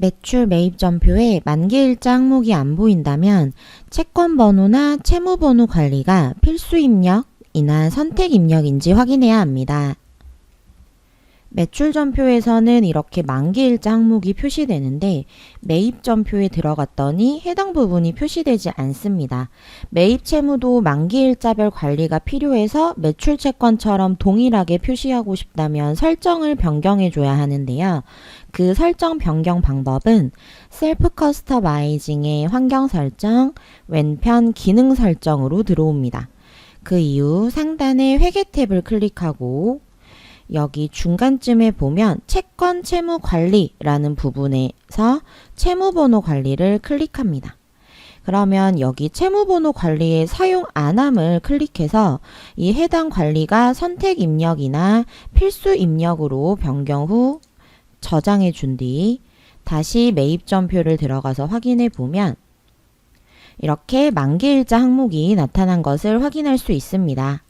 매출 매입 전표에 만기일자 항목이 안 보인다면 채권 번호나 채무 번호 관리가 필수 입력이나 선택 입력인지 확인해야 합니다. 매출 전표에서는 이렇게 만기일자 항목이 표시되는데 매입 전표에 들어갔더니 해당 부분이 표시되지 않습니다. 매입 채무도 만기일자별 관리가 필요해서 매출 채권처럼 동일하게 표시하고 싶다면 설정을 변경해 줘야 하는데요. 그 설정 변경 방법은 셀프 커스터마이징의 환경 설정, 왼편 기능 설정으로 들어옵니다. 그 이후 상단의 회계 탭을 클릭하고 여기 중간쯤에 보면 채권 채무 관리라는 부분에서 채무번호 관리를 클릭합니다. 그러면 여기 채무번호 관리의 사용 안함을 클릭해서 이 해당 관리가 선택 입력이나 필수 입력으로 변경 후 저장해 준 뒤 다시 매입 전표를 들어가서 확인해 보면 이렇게 만기일자 항목이 나타난 것을 확인할 수 있습니다.